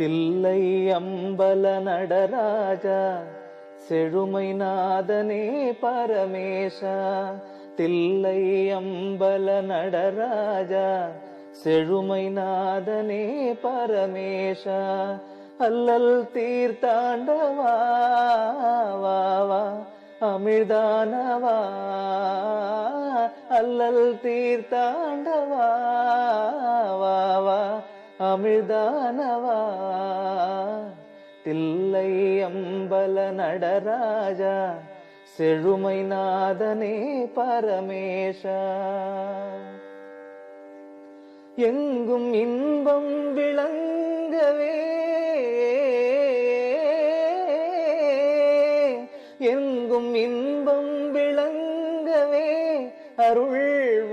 தில்லை அம்பல நடராஜா செழுமை நாதனே பரமேஷா. தில்லை அம்பல நடராஜா செழுமை நாதனே பரமேஷா. அல்லல் தீர்த்தாண்டவா வா அமிழ்தானவா அல்லல் தீர்த்தாண்டவா தமிழ்தானவா தில்லை அம்பல நடராஜா செழுமை நாதனே பரமேஷா. எங்கும் இன்பம் விளங்கவே எங்கும் இன்பம் விளங்கவே அருள்